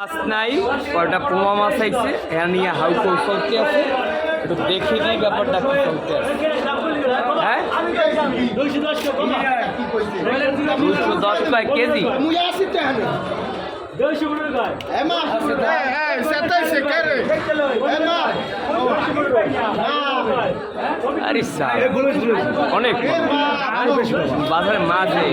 মাছ নাই কয়টা পোমা মাছ আইছে, এর নিয়ে হাউ কৌশলতে আছে। একটু দেখে দিই ব্যাপারটা কি চলতে আছে। হ্যাঁ? দশ টাকা কেজি? অনেক। বাজারে মাছ নেই।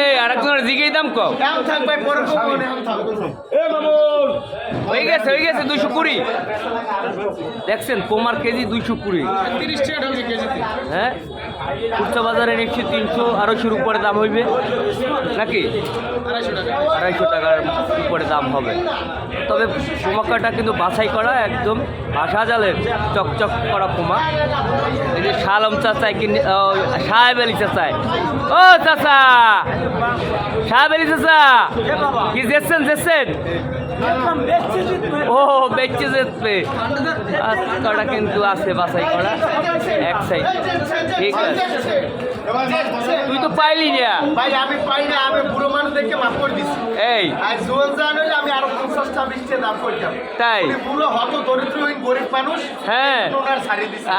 এই আরেকজনের দিকেই দাম কম হয়ে গেছে হয়ে গেছে দুইশো কুড়ি। দেখছেন পোমার কেজি দুইশো কুড়ি। হ্যাঁ? খুচরা বাজারে নিশ্চয়ই তিনশো আড়াইশোর উপরে দাম হইবে। নাকি? আড়াইশো টাকার উপরে দাম হবে। তবে পোমাকাটা কিন্তু বাছাই করা একদম ভাষা জালের চকচক করা পোমা। এই যে শালম চাচাই কিনে সাহেব আলী চাচাই ও চাচা! সাহেব আলী চাচা! কি দেখছেন যেচ্ছেন ও বেচে যেতে। আজকাটা কিন্তু আছে বাছাই করা এক সাইড ঠিক আছে। তুই তো পাইলি না। ভাই আমি পাই না আমি বুড়ো মাফ করে দিচ্ছি এই। আর জোয়ান জান হলে আমি আরও পঞ্চাশ দাম করতাম তাই। পুরো হত দরিদ্রহীন গরিব মানুষ। হ্যাঁ।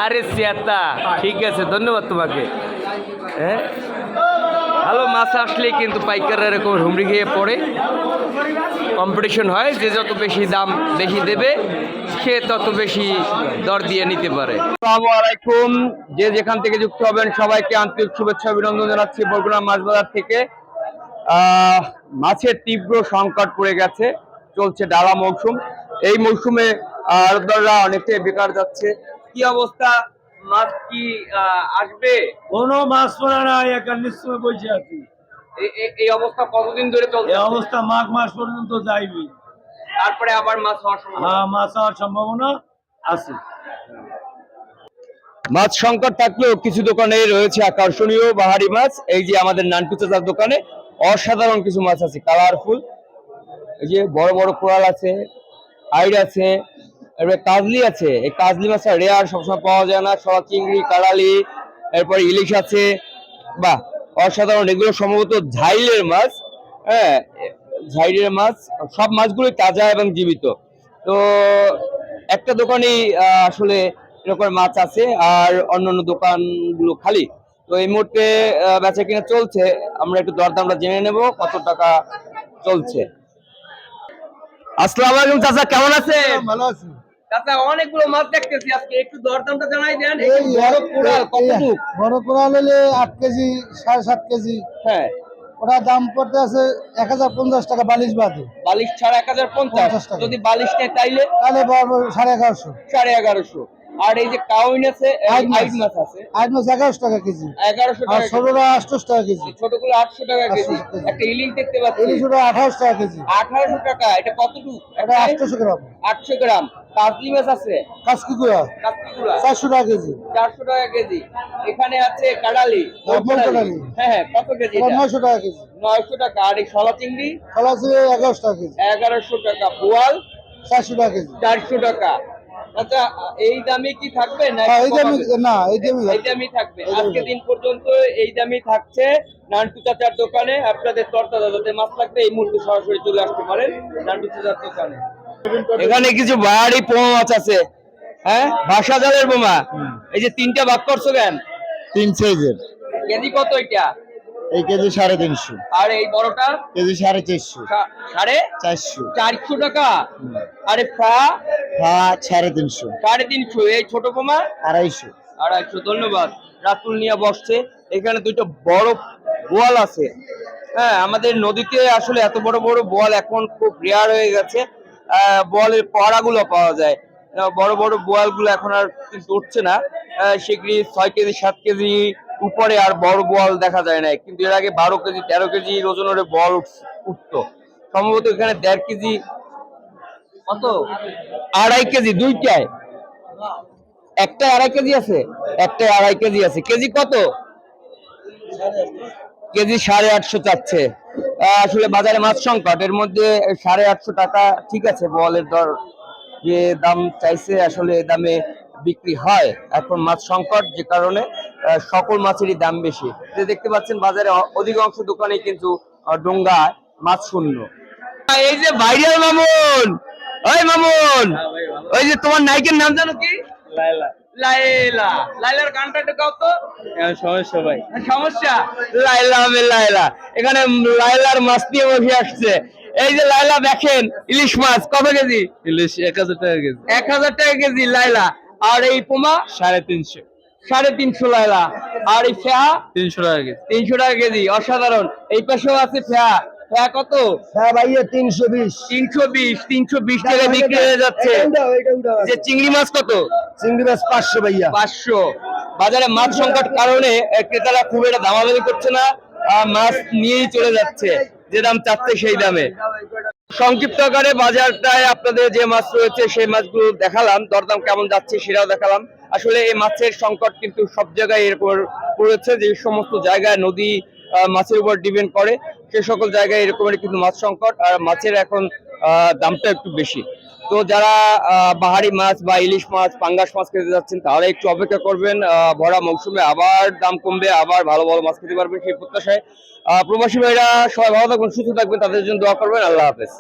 আরে সিয়াতা ঠিক আছে ধন্যবাদ তোমাকে। হ্যাঁ? ভালো মাছ আসলে কিন্তু পাইকাররা এরকম হুমড়ি খেয়ে পড়ে। কম্পিটিশন হয়, যে যত বেশি দাম বেশি দেবে, সে তত বেশি দর দিয়ে নিতে পারে। আলাইকুম। যে যেখান থেকে যুক্ত হবেন, সবাইকে আন্তরিক শুভেচ্ছা, অভিনন্দন জানাচ্ছি বরগুনা মাছ বাজার থেকে। মাছের তীব্র সংকট পড়ে গেছে, চলছে ডালা মৌসুম। এই মৌসুমে আড়তদাররা অনেকটাই বেকার যাচ্ছে। কি অবস্থা? মাছ কি আসবে? কোনো মাছ পড়া নাই একটা নিশ্চয় বসে আছি। এই অবস্থা কতদিন ধরে চলছে? এই অবস্থা মাঘ মাস পর্যন্ত যাইবি তারপরে আবার মাছ হওয়ার সম্ভাবনা? হ্যাঁ মাছ হওয়ার সম্ভাবনা আছে। মাছ সংকট থাকলেও কিছু দোকানে রয়েছে আকর্ষণীয় বাহারি মাছ। এই যে আমাদের নানটু চাচার দোকানে অসাধারণ কিছু মাছ আছে কালারফুল। এই যে বড় বড় কোরাল আছে হাইড আছে এরপরে কাজলি আছে। এই কাজলি মাছটা রেয়ার সবসময় পাওয়া যায় না। সরা চিংড়ি কারালি এরপর ইলিশ আছে। বাহ, অসাধারণ। এগুলো সম্ভবত ঝাইলের মাছ। হ্যাঁ ঝাইলের মাছ। সব মাছগুলোই তাজা এবং জীবিত। তো একটা দোকানেই আসলে এরকম মাছ আছে আর অন্যান্য দোকানগুলো খালি। তো এই মুহূর্তে বেচা কিনা চলছে। আমরা একটু দরদামটা জেনে নেব কত টাকা চলছে। আসসালামু আলাইকুম চাচা কেমন আছেন? ভালো আছি। চাচা অনেকগুলো মাছ দেখতেছি আজকে একটু দরদামটা জানাই দেন এই বড় কোরাল কতটুকু? বড় কোরাল হলে আট কেজি সাড়ে সাত কেজি। হ্যাঁ। ওটা দাম পড়তে আছে এক হাজার পঞ্চাশ টাকা বালিশ বাদে। বালিশ ছাড়া এক হাজার পঞ্চাশ। পঞ্চাশ টাকা। যদি বালিশ নেয় তাইলে? তাহলে বড় সাড়ে এগারোশো। সাড়ে এগারোশো। আর এই যে কাউইন আছে মাছ। আছে টাকা কেজি এগারোশো আর টাকা কেজি। ষোলোটা আটশোশো টাকা কেজি ছোটগুলো আটশো টাকা কেজি একটা ইলিশ দেখতে পাচ্ছি ইলিশোটা আঠাশ টাকা কেজি আঠারোশো টাকা এটা কতটুকু এটা আটশোশো গ্রাম আটশো গ্রাম কাজলি মাছ আছে টাকা কেজি চারশো টাকা কেজি এখানে আছে কাডালি হ্যাঁ, কাডালি। হ্যাঁ হ্যাঁ কত কেজি এটা টাকা কেজি নয়শো টাকা আর এই শলা চিংড়ি টাকা কেজি টাকা বোয়াল টাকা কেজি চারশো টাকা আচ্ছা এই দামে কি থাকবে না হ্যাঁ এই দামি না এই দামি এই দামই থাকবে। আজকে দিন পর্যন্ত এই দামই থাকছে নান্টু চাচার দোকানে। আপনাদের যাতে মাছ লাগবে এই মুহূর্তে সরাসরি চলে আসতে পারেন নান্টু চাচার দোকানে। এখানে কিছু বাহারি পোমা মাছ আছে। হ্যাঁ? ভাষা জালের বোমা। এই যে তিনটা ভাগ করছ কেন? তিন সাইজের। কেজি কত এটা? এই কেজি সাড়ে তিনশো। আর এই বড়টা? কেজি সাড়ে চারশো। সাড়ে চারশো। চারশো টাকা। আরে ফা হ্যাঁ সাড়ে তিনশো। সাড়ে তিনশো এই ছোট আড়াইশো। আড়াইশো ধন্যবাদ। রাতুল নিয়ে বসছে। এখানে দুইটা বড় বোয়াল আছে। হ্যাঁ আমাদের নদীতে আসলে এত বড় বড় বোয়াল এখন খুব রেয়ার হয়ে গেছে। আহ, বোয়ালের পড়াগুলো পাওয়া যায়। বড় বড় বোয়ালগুলো এখন আর উঠছে না। সেগুলি ছয় কেজি সাত কেজি উপরে আর বড় বল দেখা যায় না কিন্তু এর আগে বারো কেজি তেরো কেজি ওজনের উঠ- উঠতো। সম্ভবত এখানে দেড় কেজি আড়াই কেজি দুইটায়। একটা আড়াই কেজি আছে? একটা আড়াই কেজি আছে। কেজি কত? কেজি সাড়ে আটশো চাচ্ছে। আসলে বাজারে মাছ সংকট। এর মধ্যে সাড়ে আটশো টাকা ঠিক আছে বলের দর যে দাম চাইছে আসলে দামে বিক্রি হয়। এখন মাছ সংকট যে কারণে সকল মাছেরই দাম বেশি। যে দেখতে পাচ্ছেন বাজারে অধিকাংশ দোকানে কিন্তু আহ, ডোঙ্গায় মাছ শূন্য। এই যে ভাইরাল মামুন! ওই মামুন ওই যে তোমার নায়কের নাম জানো কি? লাইলা লাইলার গানটা একটু গাও তো। সমস্যা ভাই। সমস্যা? লাইলা লাইলা এখানে লাইলার মাছ নিয়ে বসে আসছে। এই যে লাইলা দেখেন ইলিশ মাছ কত কেজি? ইলিশ এক হাজার টাকা কেজি। এক হাজার টাকা কেজি লাইলা আর এই পোমা? সাড়ে তিনশো। সাড়ে তিনশো লাইলা আর এই ফেয়া তিনশো টাকা কেজি। তিনশো টাকা কেজি অসাধারণ। এই পাশেও আছে ফেয়া কত? হ্যাঁ ভাইয়া তিনশো বিশ। তিনশো বিশ তিনশো বিশ টাকা বিক্রি হয়ে যাচ্ছে। যে চিংড়ি মাছ কত? চিংড়ি মাছ পাঁচশো ভাইয়া। পাঁচশো। বাজারে মাছ সংকট কারণে ক্রেতারা খুব একটা দামাদামি করছে না মাছ নিয়েই চলে যাচ্ছে। যে দাম চাচ্ছে সেই দামে। সংক্ষিপ্ত আকারে বাজারটায় আপনাদের যে মাছ রয়েছে সেই মাছগুলো দেখালাম। দরদাম কেমন যাচ্ছে সেটাও দেখালাম। আসলে এই মাছের সংকট কিন্তু সব জায়গায় এরপর পড়েছে যে সমস্ত জায়গায় নদী মাছের উপর ডিপেন্ড করে। সে সকল জায়গায় এরকমের কিন্তু মাছ সংকট, আর মাছের এখন দামটা একটু বেশি। তো যারা বাহারি মাছ বা ইলিশ মাছ, পাঙ্গাস মাছ খেতে যাচ্ছেন তাহলে একটু অপেক্ষা করবেন ভরা মৌসুমে আবার দাম কমবে, আবার ভালো ভালো মাছ খেতে পারবেন সেই প্রত্যাশায়। প্রবাসী ভাইরা, সবাই ভালো থাকবেন সুস্থ থাকবেন, তাদের জন্য দোয়া করবেন, আল্লাহ হাফেজ।